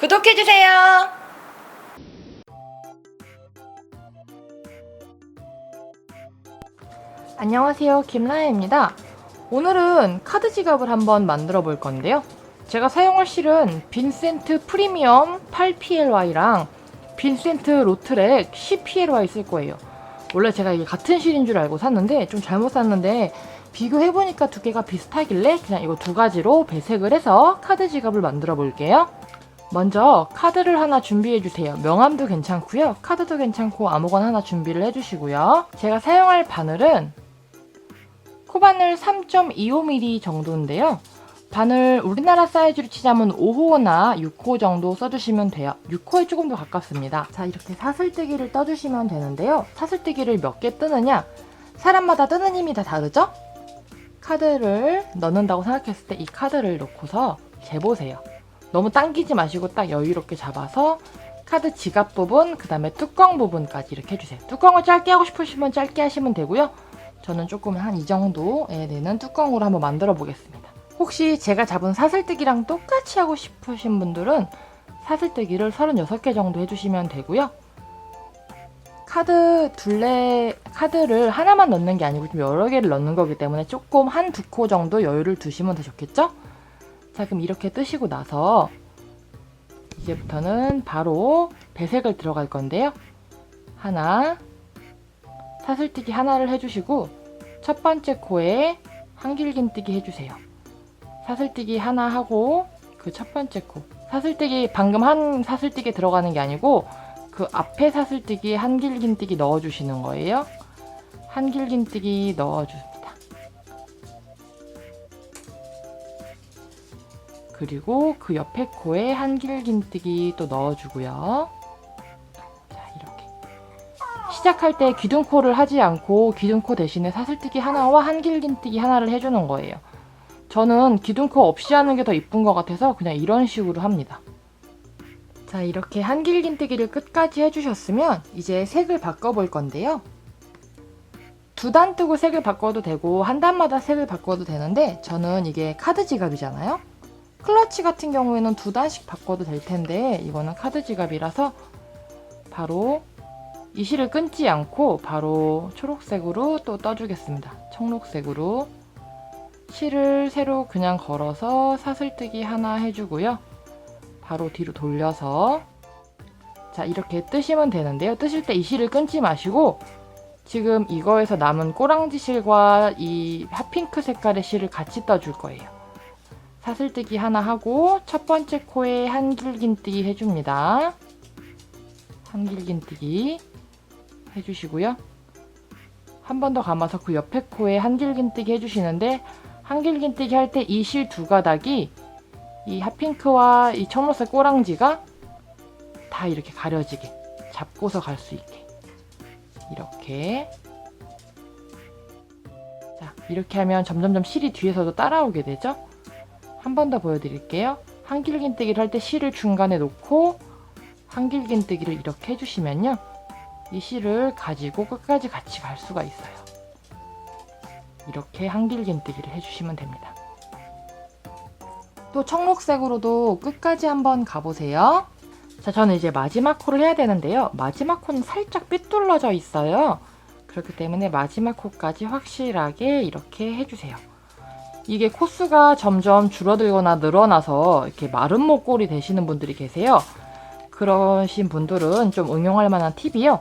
구독해주세요. 안녕하세요. 김라혜입니다. 오늘은 카드 지갑을 한번 만들어 볼 건데요. 제가 사용할 실은 빈센트 프리미엄 8PLY랑 빈센트 로트렉 10PLY 쓸 거예요. 원래 제가 이게 같은 실인 줄 알고 샀는데 좀 잘못 샀는데 비교해보니까 두 개가 비슷하길래 그냥 이거 두 가지로 배색을 해서 카드 지갑을 만들어 볼게요. 먼저 카드를 하나 준비해 주세요. 명함도 괜찮고요. 카드도 괜찮고 아무거나 하나 준비를 해 주시고요. 제가 사용할 바늘은 코바늘 3.25mm 정도인데요. 바늘 우리나라 사이즈로 치자면 5호나 6호 정도 써주시면 돼요. 6호에 조금 더 가깝습니다. 자, 이렇게 사슬뜨기를 떠주시면 되는데요. 사슬뜨기를 몇 개 뜨느냐? 사람마다 뜨는 힘이 다 다르죠? 카드를 넣는다고 생각했을 때 이 카드를 놓고서 재보세요. 너무 당기지 마시고 딱 여유롭게 잡아서 카드 지갑 부분, 그 다음에 뚜껑 부분까지 이렇게 해주세요. 뚜껑을 짧게 하고 싶으시면 짧게 하시면 되고요. 저는 조금 한 이 정도에 되는 뚜껑으로 한번 만들어 보겠습니다. 혹시 제가 잡은 사슬뜨기랑 똑같이 하고 싶으신 분들은 사슬뜨기를 36개 정도 해주시면 되고요. 카드 둘레 카드를 하나만 넣는 게 아니고 좀 여러 개를 넣는 거기 때문에 조금 한 두 코 정도 여유를 두시면 더 좋겠죠? 자 그럼 이렇게 뜨시고 나서 이제부터는 바로 배색을 들어갈 건데요. 하나 사슬뜨기 하나를 해주시고 첫 번째 코에 한길긴뜨기 해주세요. 사슬뜨기 하나 하고 그 첫 번째 코 사슬뜨기 방금 한 사슬뜨기 들어가는 게 아니고 그 앞에 사슬뜨기 한길긴뜨기 넣어주시는 거예요. 한길긴뜨기 넣어줍 그리고 그 옆에 코에 한길긴뜨기 또 넣어주고요. 자 이렇게 시작할 때 기둥코를 하지 않고 기둥코 대신에 사슬뜨기 하나와 한길긴뜨기 하나를 해주는 거예요. 저는 기둥코 없이 하는 게 더 이쁜 것 같아서 그냥 이런 식으로 합니다. 자, 이렇게 한길긴뜨기를 끝까지 해주셨으면 이제 색을 바꿔볼 건데요. 두 단 뜨고 색을 바꿔도 되고 한 단마다 색을 바꿔도 되는데 저는 이게 카드 지갑이잖아요. 클러치 같은 경우에는 두 단씩 바꿔도 될 텐데 이거는 카드 지갑이라서 바로 이 실을 끊지 않고 바로 초록색으로 또 떠주겠습니다. 청록색으로 실을 새로 그냥 걸어서 사슬뜨기 하나 해주고요. 바로 뒤로 돌려서 자 이렇게 뜨시면 되는데요. 뜨실 때 이 실을 끊지 마시고 지금 이거에서 남은 꼬랑지 실과 이 핫핑크 색깔의 실을 같이 떠줄 거예요. 사슬뜨기 하나 하고 첫 번째 코에 한 길긴뜨기 해줍니다. 한 길긴뜨기 해주시고요. 한 번 더 감아서 그 옆에 코에 한 길긴뜨기 해주시는데 한 길긴뜨기 할 때 이 실 두 가닥이 이 핫핑크와 이 청록색 꼬랑지가 다 이렇게 가려지게 잡고서 갈 수 있게 이렇게 자 이렇게 하면 점점점 실이 뒤에서도 따라오게 되죠 한 번 더 보여드릴게요 한길긴뜨기를 할 때 실을 중간에 놓고 한길긴뜨기를 이렇게 해주시면요 이 실을 가지고 끝까지 같이 갈 수가 있어요 이렇게 한길긴뜨기를 해주시면 됩니다 또 청록색으로도 끝까지 한번 가보세요. 자, 저는 이제 마지막 코를 해야 되는데요. 마지막 코는 살짝 삐뚤러져 있어요. 그렇기 때문에 마지막 코까지 확실하게 이렇게 해주세요. 이게 코수가 점점 줄어들거나 늘어나서 이렇게 마른 목골이 되시는 분들이 계세요. 그러신 분들은 좀 응용할 만한 팁이요.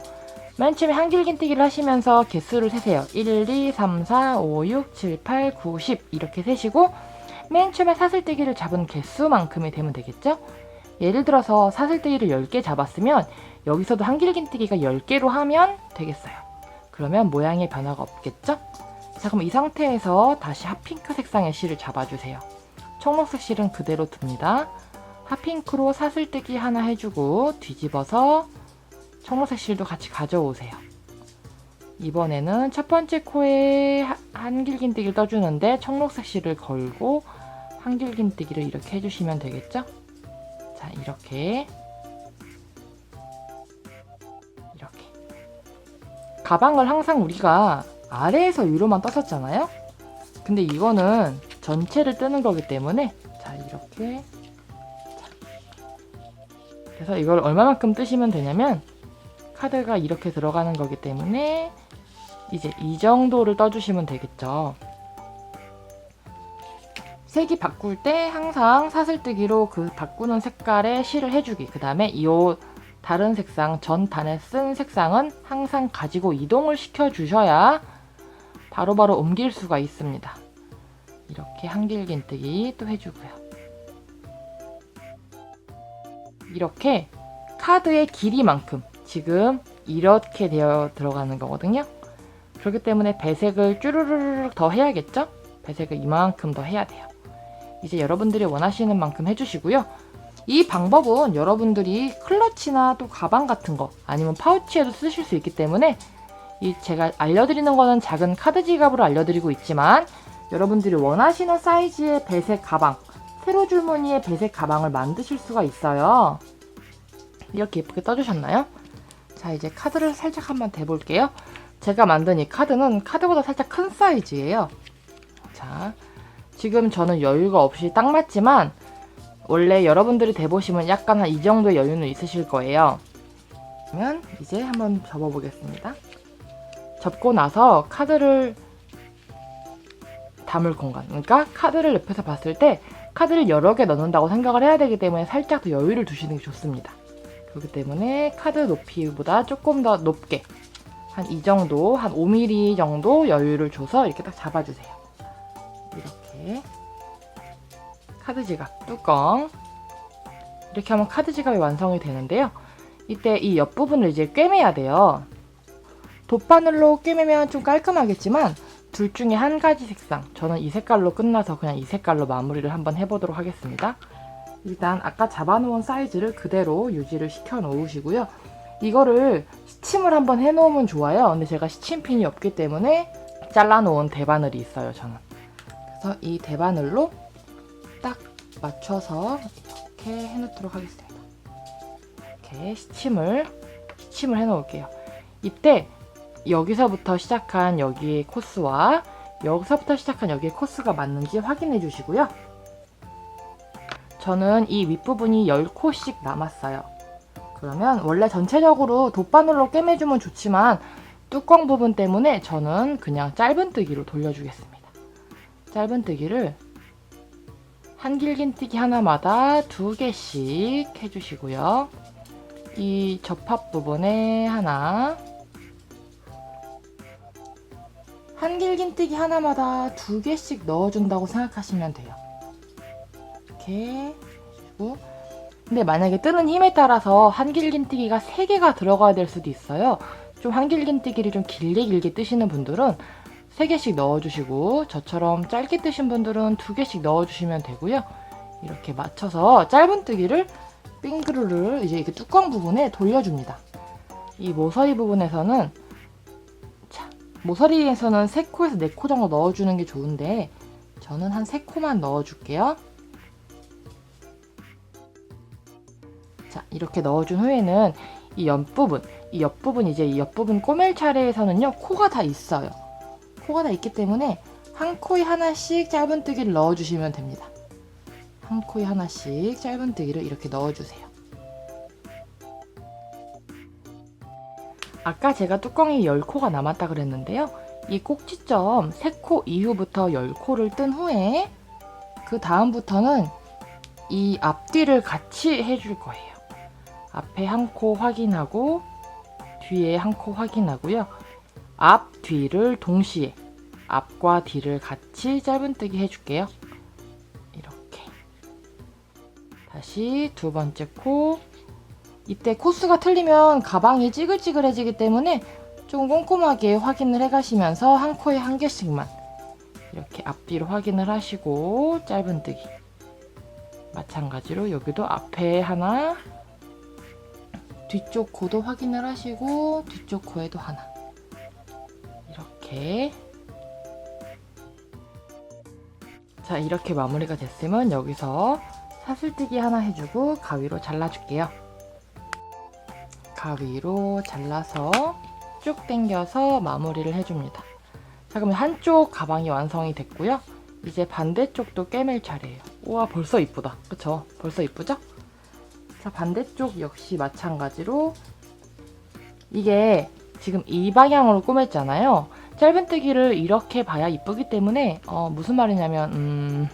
맨 처음에 한길긴뜨기를 하시면서 개수를 세세요. 1, 2, 3, 4, 5, 6, 7, 8, 9, 10 이렇게 세시고 맨 처음에 사슬뜨기를 잡은 개수만큼이 되면 되겠죠? 예를 들어서 사슬뜨기를 10개 잡았으면 여기서도 한길긴뜨기가 10개로 하면 되겠어요. 그러면 모양의 변화가 없겠죠? 자 그럼 이 상태에서 다시 핫핑크 색상의 실을 잡아주세요. 청록색 실은 그대로 둡니다. 핫핑크로 사슬뜨기 하나 해주고 뒤집어서 청록색 실도 같이 가져오세요. 이번에는 첫 번째 코에 한길긴뜨기를 떠주는데 청록색 실을 걸고 한길긴뜨기를 이렇게 해주시면 되겠죠? 자, 이렇게 이렇게 가방을 항상 우리가 아래에서 위로만 떴었잖아요? 근데 이거는 전체를 뜨는 거기 때문에 자, 이렇게 그래서 이걸 얼마만큼 뜨시면 되냐면 카드가 이렇게 들어가는 거기 때문에 이제 이 정도를 떠주시면 되겠죠. 색이 바꿀 때 항상 사슬뜨기로 그 바꾸는 색깔에 실을 해주기. 그 다음에 이 다른 색상, 전 단에 쓴 색상은 항상 가지고 이동을 시켜 주셔야 바로바로 옮길 수가 있습니다. 이렇게 한길긴뜨기 또 해주고요. 이렇게 카드의 길이만큼 지금 이렇게 되어 들어가는 거거든요. 그렇기 때문에 배색을 쭈르르륵 더 해야겠죠? 배색을 이만큼 더 해야 돼요. 이제 여러분들이 원하시는 만큼 해주시고요. 이 방법은 여러분들이 클러치나 또 가방 같은 거 아니면 파우치에도 쓰실 수 있기 때문에 이 제가 알려드리는 거는 작은 카드 지갑으로 알려드리고 있지만 여러분들이 원하시는 사이즈의 배색 가방 세로 줄무늬의 배색 가방을 만드실 수가 있어요. 이렇게 예쁘게 떠주셨나요? 자 이제 카드를 살짝 한번 대볼게요. 제가 만든 이 카드는 카드보다 살짝 큰 사이즈예요. 자 지금 저는 여유가 없이 딱 맞지만 원래 여러분들이 대보시면 약간 한 이 정도의 여유는 있으실 거예요. 그러면 이제 한번 접어보겠습니다. 접고 나서 카드를 담을 공간. 그러니까 카드를 옆에서 봤을 때 카드를 여러 개 넣는다고 생각을 해야 되기 때문에 살짝 더 여유를 두시는 게 좋습니다. 그렇기 때문에 카드 높이보다 조금 더 높게 한 이 정도, 한 5mm 정도 여유를 줘서 이렇게 딱 잡아주세요. 이렇게 카드 지갑 뚜껑 이렇게 하면 카드 지갑이 완성이 되는데요. 이때 이 옆부분을 이제 꿰매야 돼요. 돗바늘로 꿰매면 좀 깔끔하겠지만 둘 중에 한 가지 색상 저는 이 색깔로 끝나서 그냥 이 색깔로 마무리를 한번 해보도록 하겠습니다. 일단 아까 잡아놓은 사이즈를 그대로 유지를 시켜 놓으시고요. 이거를 시침을 한번 해놓으면 좋아요. 근데 제가 시침핀이 없기 때문에 잘라놓은 대바늘이 있어요, 저는. 그래서 이 대바늘로 딱 맞춰서 이렇게 해놓도록 하겠습니다. 이렇게 시침을, 시침을 해놓을게요. 이때 여기서부터 시작한 여기의 코스와 여기서부터 시작한 여기의 코스가 맞는지 확인해 주시고요. 저는 이 윗부분이 10코씩 남았어요. 그러면 원래 전체적으로 돗바늘로 꿰매주면 좋지만 뚜껑 부분 때문에 저는 그냥 짧은뜨기로 돌려주겠습니다. 짧은뜨기를 한 길긴뜨기 하나마다 두 개씩 해주시고요. 이 접합 부분에 하나 한 길긴뜨기 하나마다 두 개씩 넣어준다고 생각하시면 돼요. 이렇게 해주고 근데 만약에 뜨는 힘에 따라서 한 길긴뜨기가 3개가 들어가야 될 수도 있어요. 좀 한 길긴뜨기를 좀 길게 길게 뜨시는 분들은 3개씩 넣어주시고 저처럼 짧게 뜨신 분들은 2개씩 넣어주시면 되고요. 이렇게 맞춰서 짧은 뜨기를 빙그르르 이제 이렇게 뚜껑 부분에 돌려줍니다. 이 모서리 부분에서는 자, 모서리에서는 3코에서 4코 정도 넣어주는 게 좋은데 저는 한 3코만 넣어줄게요. 자, 이렇게 넣어준 후에는 이 옆부분, 이 옆부분 이제 이 옆부분 꼬멜 차례에서는요, 코가 다 있어요. 코가 다 있기 때문에 한 코에 하나씩 짧은뜨기를 넣어주시면 됩니다. 한 코에 하나씩 짧은뜨기를 이렇게 넣어주세요. 아까 제가 뚜껑이 10코가 남았다 그랬는데요. 이 꼭지점 3코 이후부터 10코를 뜬 후에 그 다음부터는 이 앞뒤를 같이 해줄 거예요. 앞에 한 코 확인하고 뒤에 한 코 확인하고요. 앞, 뒤를 동시에 앞과 뒤를 같이 짧은뜨기 해줄게요. 이렇게 다시 두 번째 코 이때 코스가 틀리면 가방이 찌글찌글해지기 때문에 좀 꼼꼼하게 확인을 해 가시면서 한 코에 한 개씩만 이렇게 앞뒤로 확인을 하시고 짧은뜨기. 마찬가지로 여기도 앞에 하나 뒤쪽 코도 확인을 하시고 뒤쪽 코에도 하나. 이렇게. 자 이렇게 마무리가 됐으면 여기서 사슬뜨기 하나 해주고 가위로 잘라줄게요 가위로 잘라서 쭉 당겨서 마무리를 해줍니다 자 그럼 한쪽 가방이 완성이 됐고요 이제 반대쪽도 꿰맬 차례예요 우와 벌써 이쁘다 그쵸 벌써 이쁘죠? 자, 반대쪽 역시 마찬가지로 이게 지금 이 방향으로 꼬맸잖아요. 짧은뜨기를 이렇게 봐야 이쁘기 때문에 어, 무슨 말이냐면 음,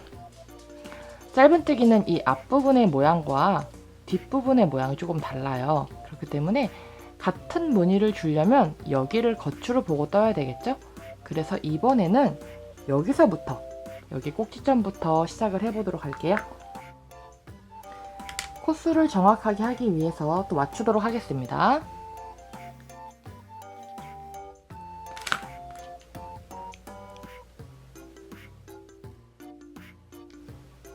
짧은뜨기는 이 앞부분의 모양과 뒷부분의 모양이 조금 달라요. 그렇기 때문에 같은 무늬를 주려면 여기를 거추로 보고 떠야 되겠죠? 그래서 이번에는 여기서부터 여기 꼭지점부터 시작을 해보도록 할게요. 코스를 정확하게 하기 위해서 또 맞추도록 하겠습니다.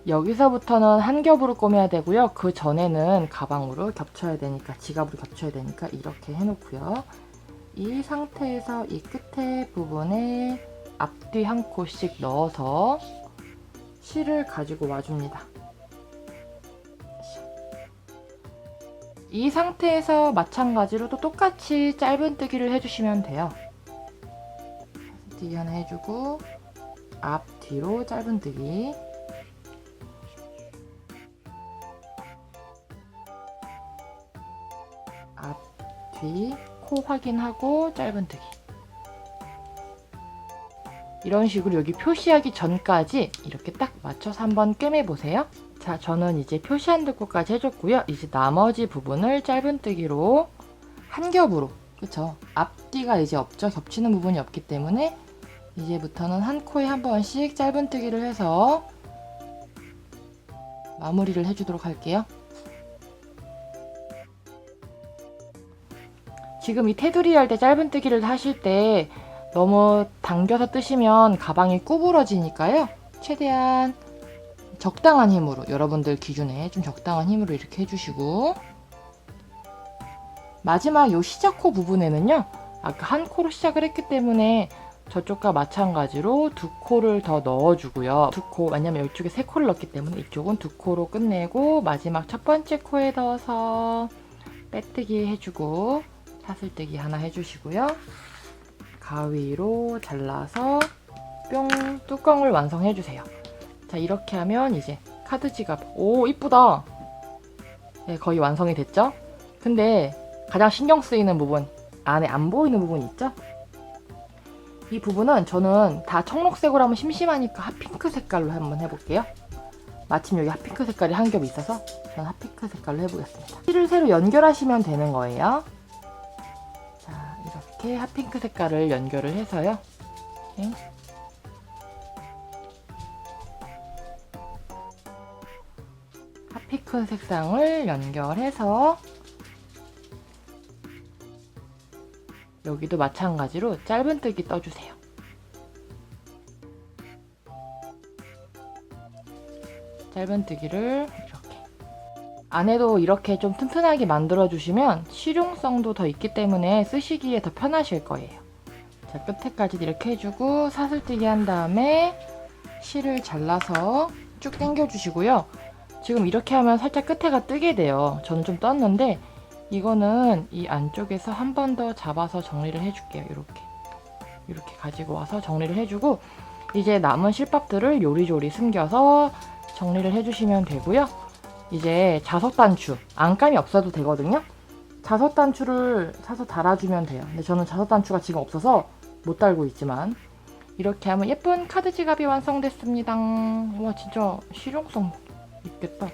여기서부터는 한 겹으로 꼬매야 되고요. 그 전에는 가방으로 겹쳐야 되니까 지갑으로 겹쳐야 되니까 이렇게 해놓고요. 이 상태에서 이 끝에 부분에 앞뒤 한 코씩 넣어서 실을 가지고 와줍니다. 이 상태에서 마찬가지로 또 똑같이 짧은뜨기를 해주시면 돼요. 뒤 하나 해주고 앞 뒤로 짧은뜨기 뒤, 코 확인하고 짧은뜨기 이런 식으로 여기 표시하기 전까지 이렇게 딱 맞춰서 한번 꿰매보세요. 자, 저는 이제 표시한 데까지 해줬고요. 이제 나머지 부분을 짧은뜨기로 한 겹으로, 그쵸? 앞뒤가 이제 없죠? 겹치는 부분이 없기 때문에 이제부터는 한 코에 한 번씩 짧은뜨기를 해서 마무리를 해주도록 할게요. 지금 이 테두리 할 때 짧은뜨기를 하실 때 너무 당겨서 뜨시면 가방이 구부러지니까요. 최대한 적당한 힘으로 여러분들 기준에 좀 적당한 힘으로 이렇게 해주시고 마지막 요 시작코 부분에는요. 아까 한 코로 시작을 했기 때문에 저쪽과 마찬가지로 두 코를 더 넣어주고요. 두 코, 왜냐면 이쪽에 세 코를 넣었기 때문에 이쪽은 두 코로 끝내고 마지막 첫 번째 코에 넣어서 빼뜨기 해주고 사슬뜨기 하나 해주시고요. 가위로 잘라서 뿅 뚜껑을 완성해주세요. 자 이렇게 하면 이제 카드 지갑 오 이쁘다. 네, 거의 완성이 됐죠? 근데 가장 신경 쓰이는 부분 안에 안 보이는 부분 있죠? 이 부분은 저는 다 청록색으로 하면 심심하니까 핫핑크 색깔로 한번 해볼게요. 마침 여기 핫핑크 색깔이 한 겹 있어서 저는 핫핑크 색깔로 해보겠습니다. 실을 새로 연결하시면 되는 거예요. 자, 이렇게 핫핑크 색깔을 연결을 해서요. 네. 핫핑크 색상을 연결해서 여기도 마찬가지로 짧은뜨기 떠주세요. 짧은뜨기를 안에도 이렇게 좀 튼튼하게 만들어 주시면 실용성도 더 있기 때문에 쓰시기에 더 편하실 거예요. 자 끝에까지 이렇게 해주고 사슬뜨기 한 다음에 실을 잘라서 쭉 당겨 주시고요. 지금 이렇게 하면 살짝 끝에가 뜨게 돼요. 저는 좀 떴는데 이거는 이 안쪽에서 한 번 더 잡아서 정리를 해줄게요. 이렇게 이렇게 가지고 와서 정리를 해주고 이제 남은 실밥들을 요리조리 숨겨서 정리를 해주시면 되고요. 이제 자석 단추 안감이 없어도 되거든요. 자석 단추를 사서 달아주면 돼요. 근데 저는 자석 단추가 지금 없어서 못 달고 있지만 이렇게 하면 예쁜 카드 지갑이 완성됐습니다. 와 진짜 실용성 있겠다.